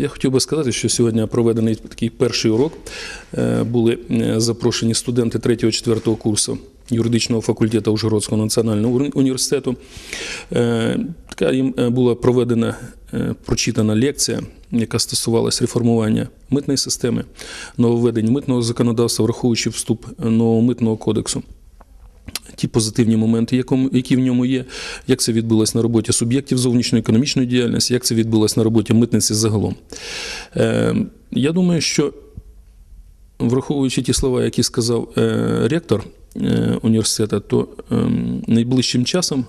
Я хотів би сказати, що сьогодні проведений такий перший урок. Е, Були е, запрошені студенти 3-4 курсу юридичного факультету Ужгородського національного університету. Е, Така їм була проведена прочитана лекція, яка стосувалася реформування митної системи, нововведень митного законодавства, враховуючи вступ нового митного кодексу ті позитивні моменти, які в ньому є, як це відбулося на роботі суб'єктів зовнішньої економічної діяльності, як це відбулося на роботі митниці загалом. Е, Я думаю, що враховуючи ті слова, які сказав е, ректор е, університету, то ем, найближчим часом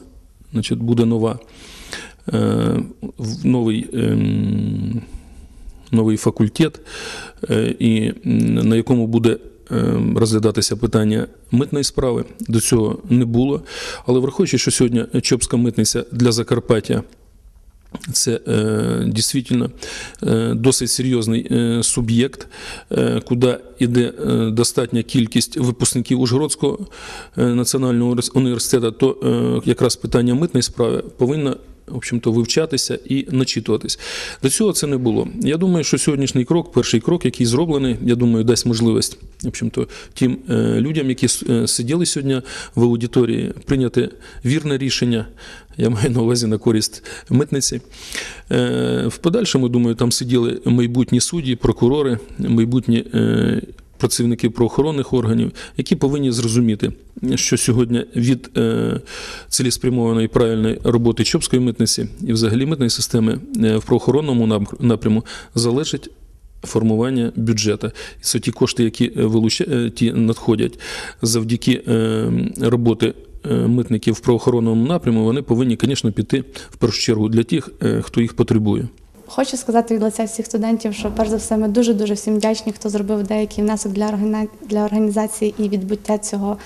значить, буде нова, новий. ем, Новий факультет, і на якому буде розглядатися питання митної справи. До цього не було. Але враховуючи, що сьогодні Чопська митниця для Закарпаття це е, дійсно е, досить серйозний е, суб'єкт, е, куди йде е, достатня кількість випускників Ужгородського е, національного університету, то е, якраз питання митної справи повинно в общем-то, вивчатися і начитуватись. До цього це не було. Я думаю, що сьогоднішній крок, перший крок, який зроблений, я думаю, дасть можливість в общем-то, тим е, людям, які е, сиділи сьогодні в аудиторії, прийняти вірне рішення. Я маю на увазі на користь митниці. Е, В подальшому, думаю, там сиділи майбутні судді, прокурори, майбутні працівники правоохоронних органів, які повинні зрозуміти, що сьогодні від е, цілеспрямованої правильної роботи Чопської митниці і взагалі митної системи е, в правоохоронному нап- напряму залежить. Формування бюджету. Це ті кошти, які е, ті надходять завдяки роботи митників в правоохоронному напряму, вони повинні, звісно, піти в першу чергу для тих, хто їх потребує. Хочу сказати від лиця всіх студентів, що перш за все ми дуже дуже всім вдячні, хто зробив деякий внесок для для організації і відбуття цього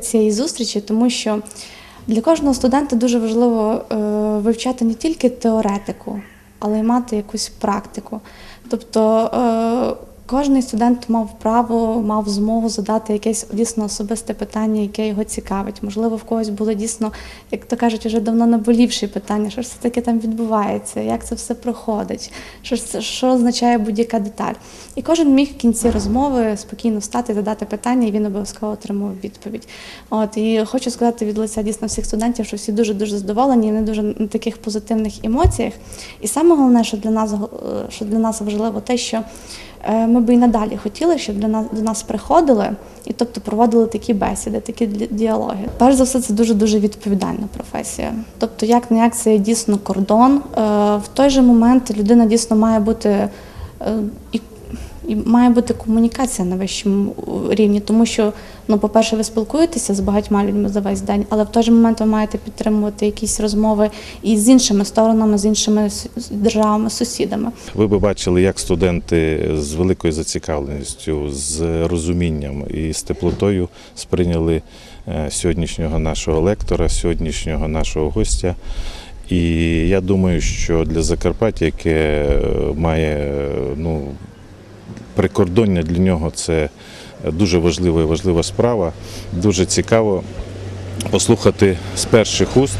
цієї зустрічі, тому що для кожного студента дуже важливо е, вивчати не тільки теоретику, але й мати якусь практику. Тобто кожен студент мав право, мав змогу задати якесь дійсно особисте питання, яке його цікавить. Можливо, в когось було дійсно, як то кажуть, вже давно наболівші питання, що ж все таки там відбувається, як це все проходить, що, що означає будь-яка деталь. І кожен міг в кінці розмови спокійно встати, задати питання, і він обов'язково отримав відповідь. От і хочу сказати від лиця дійсно всіх студентів, що всі дуже дуже задоволені, і вони дуже на таких позитивних емоціях. І саме головне, що для нас е, що для нас важливо, те, що е, ми би і надалі хотіли, щоб для нас до нас приходили і тобто проводили такі бесіди, такі ді- діалоги. Перш за все, це дуже дуже відповідальна професія. Тобто, як не як це дійсно кордон. Е, В той же момент людина дійсно має бути е, і і має бути комунікація на вищому рівні, тому що, ну, по-перше, ви спілкуєтеся з багатьма людьми за весь день, але в той же момент ви маєте підтримувати якісь розмови і з іншими сторонами, з іншими державами, сусідами. Ви би бачили, як студенти з великою зацікавленістю, з розумінням і з теплотою сприйняли е, сьогоднішнього нашого лектора, сьогоднішнього нашого гостя. І я думаю, що для Закарпаття, яке е, має е, ну, прикордоння для нього, це дуже важлива і важлива справа. Дуже цікаво послухати з перших уст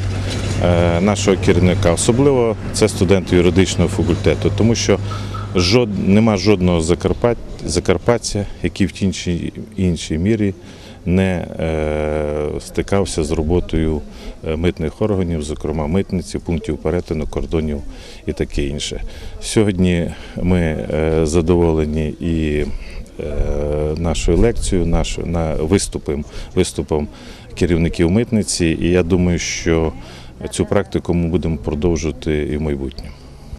е, нашого керівника. Особливо це студенти юридичного факультету, тому що жод, нема жодного Закарпаття, який в тій іншій мірі не е, стикався з роботою е, митних органів, зокрема митниці, пунктів перетину, кордонів і таке інше. Сьогодні ми е, задоволені і нашою лекцією, нашою на виступом, виступом керівників митниці. І я думаю, що цю практику ми будемо продовжувати і в майбутньому.